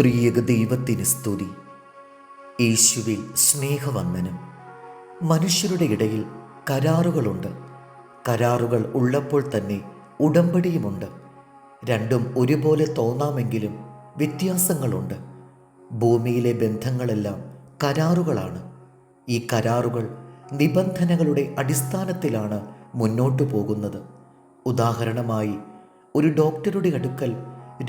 ത്രിയേക ദൈവത്തിന് സ്തുതി. യേശുവിൽ സ്നേഹവന്ദനം. മനുഷ്യരുടെ ഇടയിൽ കരാറുകളുണ്ട്. കരാറുകൾ ഉള്ളപ്പോൾ തന്നെ ഉടമ്പടിയുമുണ്ട്. രണ്ടും ഒരുപോലെ തോന്നാമെങ്കിലും വ്യത്യാസങ്ങളുണ്ട്. ഭൂമിയിലെ ബന്ധങ്ങളെല്ലാം കരാറുകളാണ്. ഈ കരാറുകൾ നിബന്ധനകളുടെ അടിസ്ഥാനത്തിലാണ് മുന്നോട്ടു പോകുന്നത്. ഉദാഹരണമായി ഒരു ഡോക്ടറുടെ അടുക്കൽ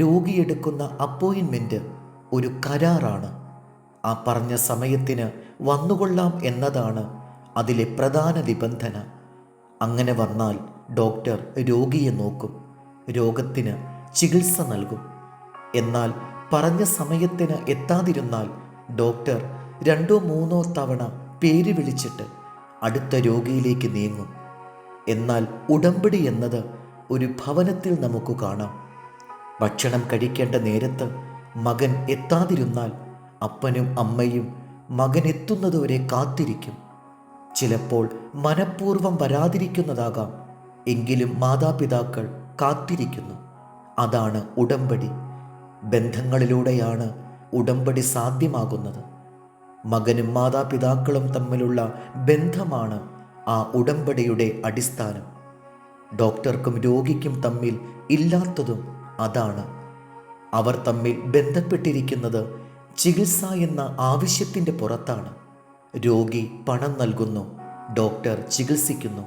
രോഗിയെടുക്കുന്ന അപ്പോയിൻമെന്റ് ഒരു കരാറാണ്. ആ പറഞ്ഞ സമയത്തിന് വന്നുകൊള്ളാം എന്നതാണ് അതിലെ പ്രധാന നിബന്ധന. അങ്ങനെ വന്നാൽ ഡോക്ടർ രോഗിയെ നോക്കും. രോഗത്തിന് ചികിത്സ നൽകും. എന്നാൽ പറഞ്ഞ സമയത്തിന് എത്താതിരുന്നാൽ ഡോക്ടർ രണ്ടോ മൂന്നോ തവണ പേര് വിളിച്ചിട്ട് അടുത്ത രോഗിയിലേക്ക് നീങ്ങും. എന്നാൽ ഉടമ്പടി എന്നത് ഒരു ഭവനത്തിൽ നമുക്ക് കാണാം. ഭക്ഷണം കഴിക്കേണ്ട നേരത്ത് മകൻ എത്താതിരുന്നാൽ അപ്പനും അമ്മയും മകൻ എത്തുന്നതുവരെ കാത്തിരിക്കും. ചിലപ്പോൾ മനഃപൂർവം വരാതിരിക്കുന്നതാകാം. എങ്കിലും മാതാപിതാക്കൾ കാത്തിരിക്കുന്നു. അതാണ് ഉടമ്പടി. ബന്ധങ്ങളിലൂടെയാണ് ഉടമ്പടി സാധ്യമാകുന്നത്. മകനും മാതാപിതാക്കളും തമ്മിലുള്ള ബന്ധമാണ് ആ ഉടമ്പടിയുടെ അടിസ്ഥാനം. ഡോക്ടർക്കും രോഗിക്കും തമ്മിൽ ഇല്ലാത്തതും അതാണ് അവർ തമ്മിൽ ബന്ധപ്പെട്ടിരിക്കുന്നത് ചികിത്സ എന്ന ആവശ്യത്തിന്റെ പുറത്താണ്. രോഗി പണം നൽകുന്നു ഡോക്ടർ ചികിത്സിക്കുന്നു.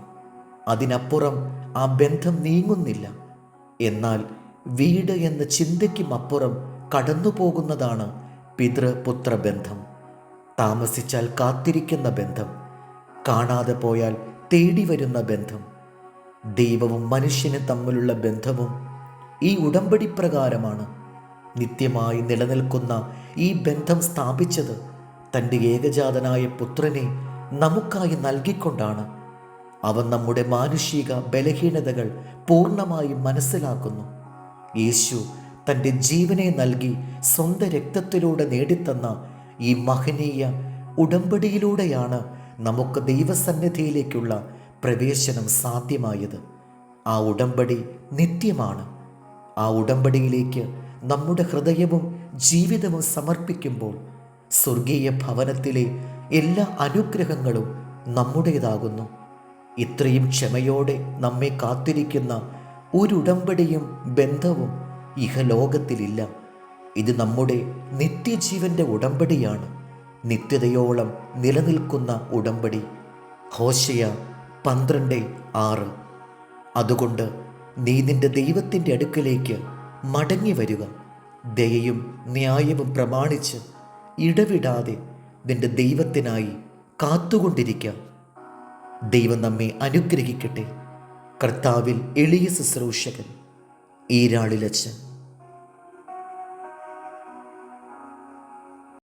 അതിനപ്പുറം ആ ബന്ധം നീങ്ങുന്നില്ല. എന്നാൽ വീട് എന്ന ചിന്തയ്ക്കും അപ്പുറം കടന്നു പോകുന്നതാണ് പിതൃപുത്ര ബന്ധം. താമസിച്ചാൽ കാത്തിരിക്കുന്ന ബന്ധം കാണാതെ പോയാൽ തേടി വരുന്ന ബന്ധം. ദൈവവും മനുഷ്യനും തമ്മിലുള്ള ബന്ധവും ഈ ഉടമ്പടി പ്രകാരമാണ്. നിത്യമായി നിലനിൽക്കുന്ന ഈ ബന്ധം സ്ഥാപിച്ചത് തന്റെ ഏകജാതനായ പുത്രനെ നമുക്കായി നൽകിക്കൊണ്ടാണ്. അവൻ നമ്മുടെ മാനുഷിക ബലഹീനതകൾ പൂർണമായി മനസ്സിലാക്കുന്നു. യേശു തന്റെ ജീവനെ നൽകി സ്വന്തം രക്തത്തിലൂടെ നേടിത്തന്ന ഈ മഹനീയ ഉടമ്പടിയിലൂടെയാണ് നമുക്ക് ദൈവസന്നിധിയിലേക്കുള്ള പ്രവേശനം സാധ്യമായത്. ആ ഉടമ്പടി നിത്യമാണ്. ആ ഉടമ്പടിയിലേക്ക് നമ്മുടെ ഹൃദയവും ജീവിതവും സമർപ്പിക്കുമ്പോൾ സ്വർഗീയ ഭവനത്തിലെ എല്ലാ അനുഗ്രഹങ്ങളും നമ്മുടേതാകുന്നു. ഇത്രയും ക്ഷമയോടെ നമ്മെ കാത്തിരിക്കുന്ന ഒരുടമ്പടിയും ബന്ധവും ഇഹലോകത്തിലില്ല. ഇത് നമ്മുടെ നിത്യജീവന്റെ ഉടമ്പടിയാണ്. നിത്യതയോളം നിലനിൽക്കുന്ന ഉടമ്പടി. ഹോശയ പന്ത്രണ്ട് ആറ്. അതുകൊണ്ട് നീ നിന്റെ ദൈവത്തിന്റെ അടുക്കലേക്ക് മടങ്ങി വരിക. ദയയും ന്യായവും പ്രമാണിച്ച് ഇടവിടാതെ നിന്റെ ദൈവത്തിനായി കാത്തുകൊണ്ടിരിക്കുക ദൈവം നമ്മെ അനുഗ്രഹിക്കട്ടെ. കർത്താവിൽ എളിയ ശുശ്രൂഷകൻ ഈരാളിലച്ചൻ